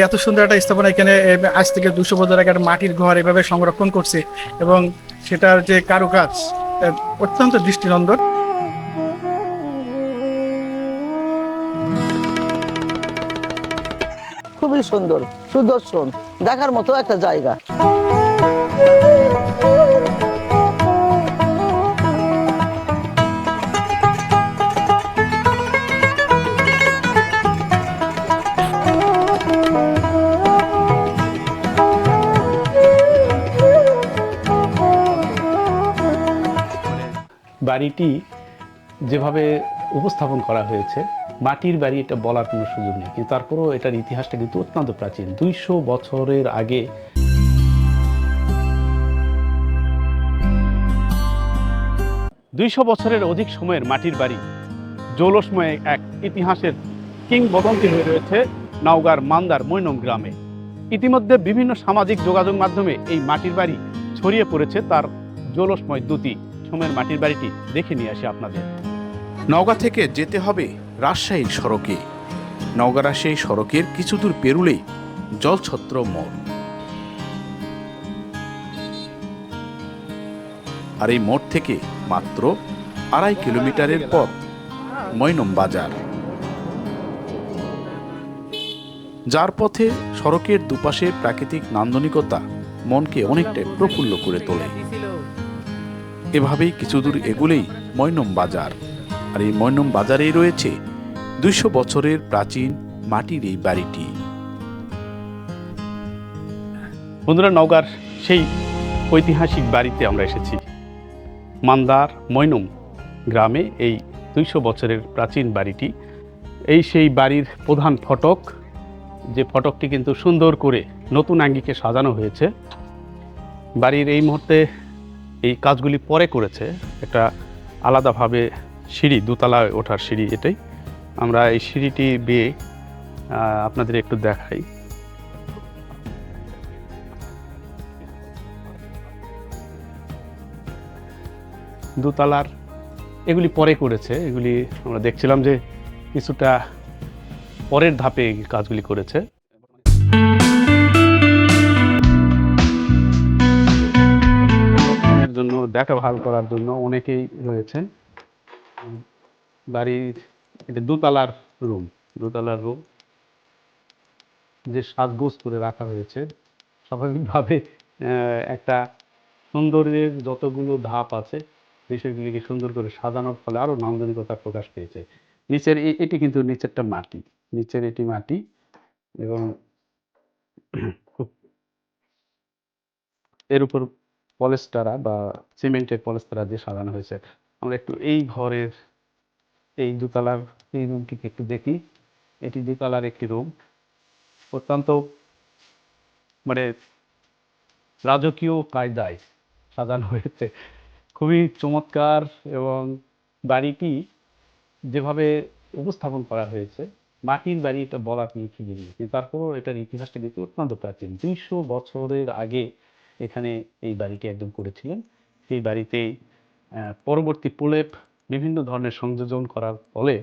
যে এত সুন্দর একটা স্থাপনা এখানে আজ থেকে দুশো বছর আগে একটা মাটির ঘর এভাবে সংরক্ষণ করছে এবং সেটার যে কারুকাজ অত্যন্ত দৃষ্টিনন্দন। খুবই সুন্দর, সুদর্শন, দেখার মতো একটা জায়গা। বাড়িটি যেভাবে উপস্থাপন করা হয়েছে, মাটির বাড়ি এটা বলার কোনো সুযোগ নেই। কিন্তু তারপরেও এটার ইতিহাসটা কিন্তু অত্যন্ত প্রাচীন, দুইশো বছরের আগে। দুইশো বছরের অধিক সময়ের মাটির বাড়ি জৌলসময়ে এক ইতিহাসের কিংবদন্তি হয়ে রয়েছে নওগাঁর মান্দার মৈনম গ্রামে। ইতিমধ্যে বিভিন্ন সামাজিক যোগাযোগ মাধ্যমে এই মাটির বাড়ি ছড়িয়ে পড়েছে তার জৌলসময় দুটি সময়ের মাটির বাড়িটি দেখে নিয়ে আসি আপনাদের। নওগাঁ থেকে যেতে হবে রাজশাহীর সড়কে। নওগাঁ রাজশাহী সড়কের কিছু দূর পেরুলেই জলছত্র মোড়। আর এই মোড় থেকে মাত্র আড়াই কিলোমিটারের পথ মৈনম বাজার। যার পথে সড়কের দুপাশে প্রাকৃতিক নান্দনিকতা মনকে অনেকটাই প্রফুল্ল করে তোলে। এভাবেই কিছু দূর এগুলেই মৈনম বাজার। আর এই মৈনম বাজারেই রয়েছে দুইশো বছরের প্রাচীন মাটির এই বাড়িটি। বন্ধুরা, নওগাঁর সেই ঐতিহাসিক বাড়িতে আমরা এসেছি। মান্দার মৈনম গ্রামে এই দুইশো বছরের প্রাচীন বাড়িটি। এই সেই বাড়ির প্রধান ফটক, যে ফটকটি কিন্তু সুন্দর করে নতুন আঙ্গিকে সাজানো হয়েছে। বাড়ির এই মুহূর্তে এই কাজগুলি পরে করেছে। একটা আলাদাভাবে সিঁড়ি, দোতলায় ওঠার সিঁড়ি এটাই। আমরা এই সিঁড়িটি বেয়ে আপনাদের একটু দেখাই। দোতলার, এগুলি পরে করেছে। এগুলি আমরা দেখছিলাম যে কিছুটা পরের ধাপে কাজগুলি করেছে। দেখভাল করার জন্য অনেকেই রয়েছেন বাড়ির এটা দোতলার রুম দোতলার রুম। যে সাজগোজ করে রাখা হয়েছে, স্বাভাবিকভাবে একটা সৌন্দর্যের যতগুলো ধাপ আছে, বিষয়গুলিকে সুন্দর করে সাজানোর ফলে আরও নান্দনিকতা প্রকাশ পেয়েছে। নিচের এটি কিন্তু নিচেরটা মাটি, নিচের এটি মাটি এবং এর উপর পলেস্টারা বা সিমেন্টের পলেস্টারা দিয়ে সাজানো হয়েছে। আমরা একটু এই ঘরের এই দোতলার এই রুমটিকে একটু দেখি। এটি দোতলার একটি রুম। অত্যন্ত মানে রাজকীয় কায়দায় সাজানো হয়েছে। খুবই চমৎকার এবং বাড়িটি যেভাবে উপস্থাপন করা হয়েছে, মাটির বাড়ি এটা বলা আপনি কি জিনিস কিন্তু তারপরও এটার ইতিহাসটা কিন্তু অত্যন্ত প্রাচীন। দুইশো বছরের আগে এখানে এই বাড়িটি একদম করেছিলেন। সেই বাড়িতে পরবর্তী প্রলেপ বিভিন্ন ধরনের সংযোজন করার ফলে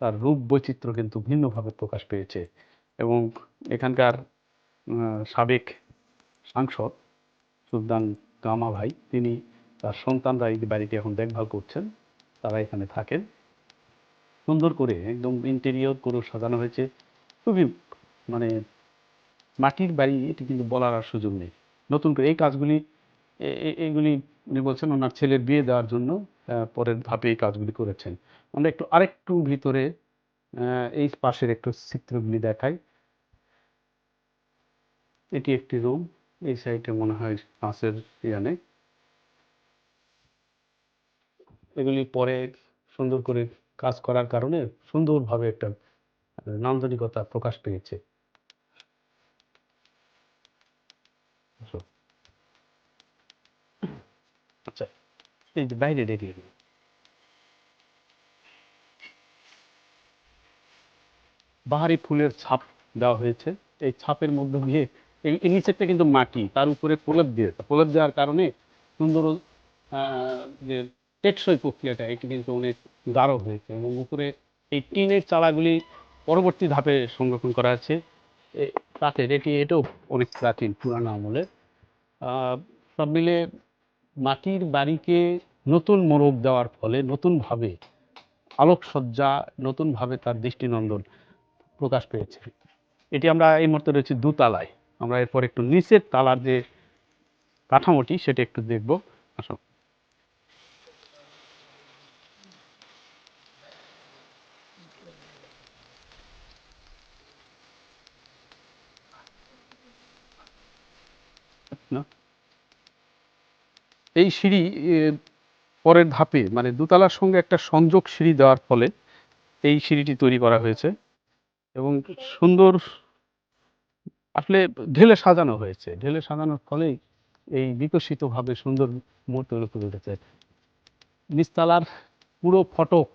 তার রূপ বৈচিত্র্য কিন্তু ভিন্নভাবে প্রকাশ পেয়েছে এবং এখানকার সাবেক সাংসদ সুলতান গামা ভাই, তিনি তার সন্তানরা এই বাড়িটি এখন দেখভাল করছেন। তারা এখানে থাকেন। সুন্দর করে একদম ইন্টেরিয়র করে সাজানো হয়েছে। খুবই মানে মাটির বাড়ি এটি কিন্তু বলার আর সুযোগ নেই। নতুন করে এই কাজগুলি, এ- এ- এগুলি উনি বলছেন ওনার ছেলের বিয়ে দেওয়ার জন্য পরের ধাপে এই কাজগুলি করেছেন। আমরা একটু আরেকটু ভিতরে এই পাশের একটু চিত্রগুলি দেখাই। এটি একটি রুম, এই সাইডে মনে হয় কাঁচের ইয়া নেই। এগুলি পরে সুন্দর করে কাজ করার কারণে সুন্দরভাবে একটা নান্দনিকতা প্রকাশ পেয়েছে। আচ্ছা এই যে বাইরে এরিয়া বাহারি ফুলের ছাপ দেওয়া হয়েছে। এই ছাপের মধ্যে দিয়ে এই নিচেরটা কিন্তু মাটি, তার উপরে প্রলেপ দিয়ে প্রলেপ দেওয়ার কারণে সুন্দর যে টেকসই প্রক্রিয়াটা, এটি কিন্তু অনেক গাঢ় হয়েছে এবং উপরে এই টিনের চালাগুলি পরবর্তী ধাপে সংরক্ষণ করা আছে। কাঠের এটি এটাও অনেক প্রাচীন, পুরানো আমলের। সব মিলে মাটির বাড়িকে নতুন মোড়ক দেওয়ার ফলে নতুনভাবে আলোকসজ্জা, নতুনভাবে তার দৃষ্টিনন্দন প্রকাশ পেয়েছে। এটি আমরা এই মুহূর্তে রয়েছি দুতলায়। আমরা এরপর একটু নিচের তালার যে কাঠামোটি, সেটা একটু দেখব। আসো না? এই সিঁড়ি পরের ধাপে মানে দোতলার সঙ্গে একটা সংযোগ সিঁড়ি দেওয়ার ফলে এই সিঁড়িটি তৈরি করা হয়েছে এবং সুন্দর আসলে ঢেলে সাজানো হয়েছে। ঢেলে সাজানোর ফলেই এই বিকশিতভাবে সুন্দর মুহূর্ত তৈরি উঠেছে। নিচতলার পুরো ফটক,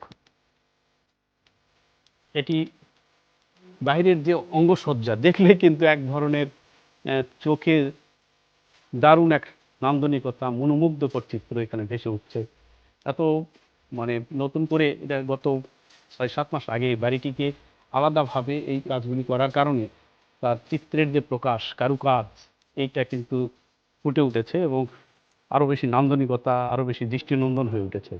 এটি বাইরের যে অঙ্গসজ্জা, দেখলে কিন্তু এক ধরনের চোখে দারুণ এক নান্দনিকতা, মনোমুগ্ধকর চিত্র এখানে ভেসে উঠছে। এত মানে নতুন করে এটা গত ছয়, সাত মাস আগে বাড়িটিকে আলাদাভাবে এই কাজগুলি করার কারণে তার চিত্রের যে প্রকাশ, কারুকাজ, এইটা কিন্তু ফুটে উঠেছে এবং আরও বেশি নান্দনিকতা, আরও বেশি দৃষ্টিনন্দন হয়ে উঠেছে।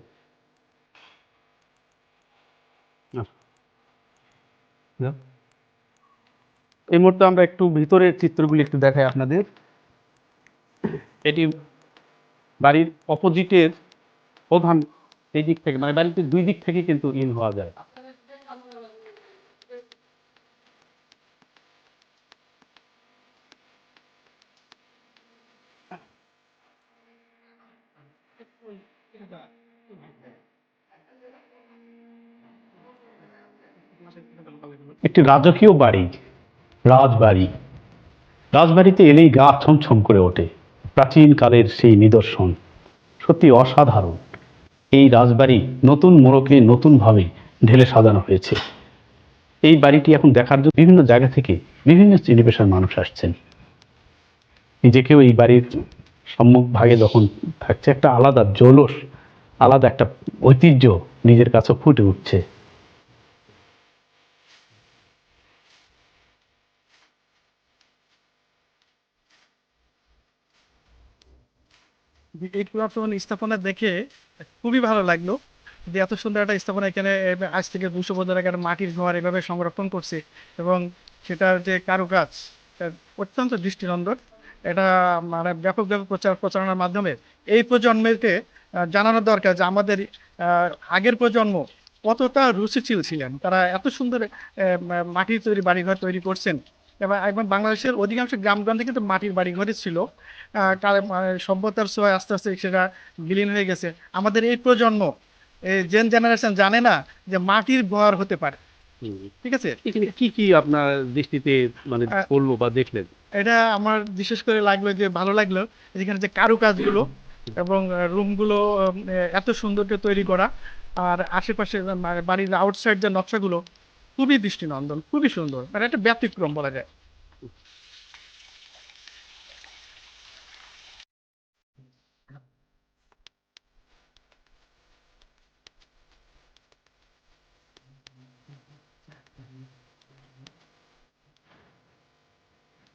এই মুহূর্তে আমরা একটু ভিতরের চিত্রগুলি একটু দেখাই আপনাদের। এটি বাড়ির অপোজিটের প্রধান এই দিক থেকে মানে বাড়িতে দুই দিক থেকে কিন্তু ইন হওয়া যায়। একটি রাজকীয় বাড়ি, রাজবাড়ি। রাজবাড়িতে এলেই গা ছমছম করে ওঠে। প্রাচীন কালের সেই নিদর্শন। সত্যি অসাধারণ। এই রাজবাড়ি নতুন মোড়কে নতুনভাবে ঢেলে সাজানো হয়েছে। এই বাড়িটি এখন দেখার জন্য বিভিন্ন জায়গা থেকে বিভিন্ন শ্রেণি মানুষ আসছেন। নিজেকেও এই বাড়ির সম্মুখ ভাগে যখন থাকছে, একটা আলাদা জৌলস, আলাদা একটা ঐতিহ্য নিজের কাছে ফুটে উঠছে। এই পুরাতন স্থাপনা দেখে খুবই ভালো লাগল যে এত সুন্দর একটা স্থাপনা এখানে আজ থেকে দুশো বছর আগে মাটির ঘর এভাবে সংরক্ষণ করছে এবং সেটার যে কারুকাজ অত্যন্ত দৃষ্টিনন্দন। এটা মানে ব্যাপকভাবে প্রচার প্রচারণার মাধ্যমে এই প্রজন্মকে আহ, জানানো দরকার যে আমাদের আগের প্রজন্ম কতটা রুচিশীল ছিলেন। তারা এত সুন্দর মাটির তৈরি বাড়িঘর তৈরি করছেন। একবার বাংলাদেশের অধিকাংশ গ্রামগঞ্জে কিন্তু মাটির বাড়িঘরই ছিল। আহ, মানে সভ্যতার ছোঁয়ায় আস্তে আস্তে সেটা বিলীন হয়ে গেছে। আমাদের এই প্রজন্ম এই জেন জেনারেশন জানে না যে মাটির ঘর হতে পারে। ঠিক আছে? এখানে কি কি আপনার দৃষ্টিতে মানে আহ, বা দেখলেন? এটা আমার বিশেষ করে লাগল যে ভালো লাগল যেখানে যে কারুকাজগুলো এবং রুমগুলো এত সুন্দর করে তৈরি করা। আর আশেপাশে বাড়ির আউটসাইড যে নকশাগুলো খুবই দৃষ্টিনন্দন, খুবই সুন্দর। মানে একটা ব্যতিক্রম বলা যায়।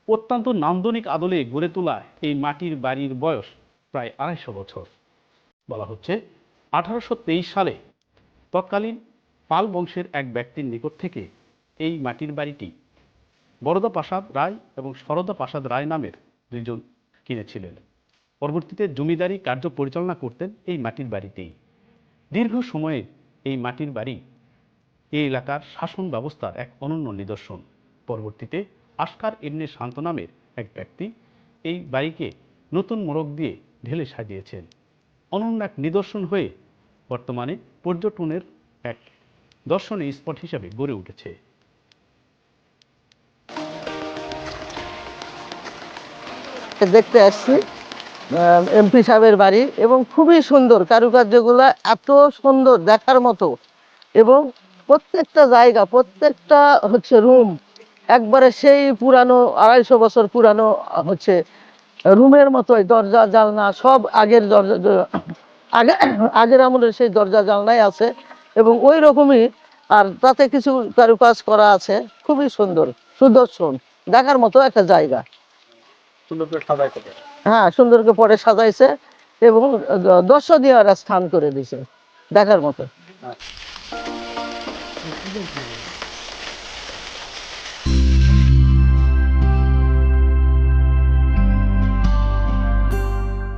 অত্যন্ত নান্দনিক আদলে গড়ে তোলা এই মাটির বাড়ির বয়স প্রায় আড়াইশো বছর। বলা হচ্ছে আঠারোশো তেইশ সালে তৎকালীন পাল বংশের এক ব্যক্তির নিকট থেকে এই মাটির বাড়িটি বরদা প্রাসাদ রায় এবং সরদা প্রাসাদ রায় নামের দুইজন কিনেছিলেন। পরবর্তীতে জমিদারি কার্য পরিচালনা করতেন এই মাটির বাড়িতেই। দীর্ঘ সময়ে এই মাটির বাড়ি এই এলাকার শাসন ব্যবস্থার এক অনন্য নিদর্শন। পরবর্তীতে আসকার এমনি শান্ত নামের এক ব্যক্তি এই বাড়িকে নতুন মোড়ক দিয়ে ঢেলে সাজিয়েছেন। অনন্য এক নিদর্শন হয়ে বর্তমানে পর্যটনের এক দর্শনীয় স্পট হিসাবে গড়ে উঠেছে। দেখতে আসছি এমপি সাহেবের বাড়ি এবং খুবই সুন্দর কারুকার্যগুলো এত সুন্দর দেখার মতো এবং প্রত্যেকটা জায়গা, প্রত্যেকটা হচ্ছে রুম একবারে সেই পুরানো আড়াইশো বছর পুরানো হচ্ছে রুমের মতোই, দরজা জালনা সব আগের দরজা, আগে, আগের আমলের সেই দরজা, জানলাই আছে। এবং ওই রকমই আর তাতে কিছু কারুকাজ করা আছে। খুবই সুন্দর সুদর্শন দেখার মতো একটা জায়গা। হ্যাঁ সুন্দরকে পরে সাজাইছে এবং দর্শনীয় একটা স্থান করে দিছে দেখার মতো।